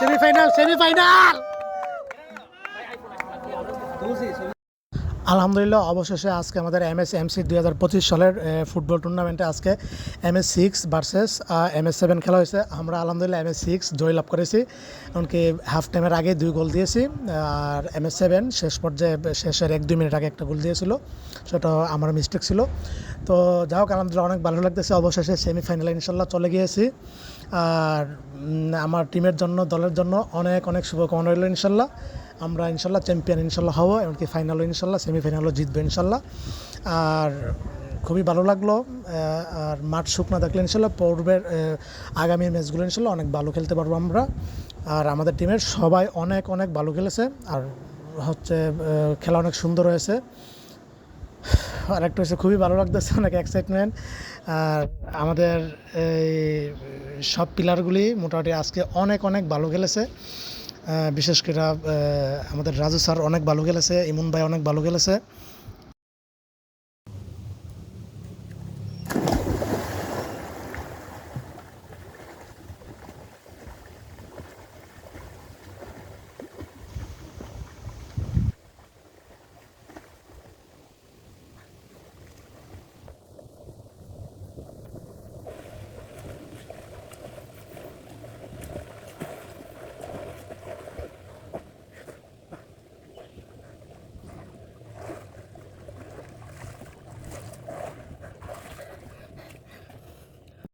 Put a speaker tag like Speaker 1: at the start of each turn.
Speaker 1: Semifinal semifinal আলহামদুলিল্লাহ, অবশেষে আজকে আমাদের এম এস এমসি দুই হাজার পঁচিশ সালের ফুটবল টুর্নামেন্টে আজকে M S six versus M S seven খেলা হয়েছে। আমরা আলহামদুলিল্লাহ এম এস সিক্স জয়লাভ করেছি। এমনকি হাফ টাইমের আগে দুই গোল দিয়েছি। আর এম এস সেভেন শেষ পর্যায়ে শেষের এক, দুই মিনিট আগে একটা গোল দিয়েছিল। সেটা আমার মিস্টেক ছিল। তো যাই হোক, আলহামদুলিল্লাহ, অনেক ভালো লাগতেছে। অবশেষে সেমিফাইনালে ইনশাল্লাহ চলে গিয়েছি। আর আমার টিমের জন্য, দলের জন্য অনেক অনেক শুভকামনা রইল ইনশাল্লাহ। আমরা ইনশাল্লাহ চ্যাম্পিয়ন ইনশাল্লাহ হব, এমনকি ফাইনালও ইনশাল্লাহ সেমিফাইনালও জিতবো ইনশাল্লাহ। আর খুবই ভালো লাগল আর মাঠ শুকনো থাকলে ইনশাল্লাহ পূর্বের আগামী ম্যাচগুলো ইনশাল্লাহ অনেক ভালো খেলতে পারব আমরা। আর আমাদের টিমের সবাই অনেক অনেক ভালো খেলেছে, আর হচ্ছে খেলা অনেক সুন্দর হয়েছে। আর একটা হচ্ছে খুবই ভালো লাগতেছে অনেক এক্সাইটমেন্ট আর আমাদের এই সব পিলারগুলি মোটামুটি আজকে অনেক অনেক ভালো খেলেছে। বিশেষ করে আমাদের রাজু স্যার অনেক ভালো খেলেছে, ইমন ভাই অনেক ভালো খেলেছে।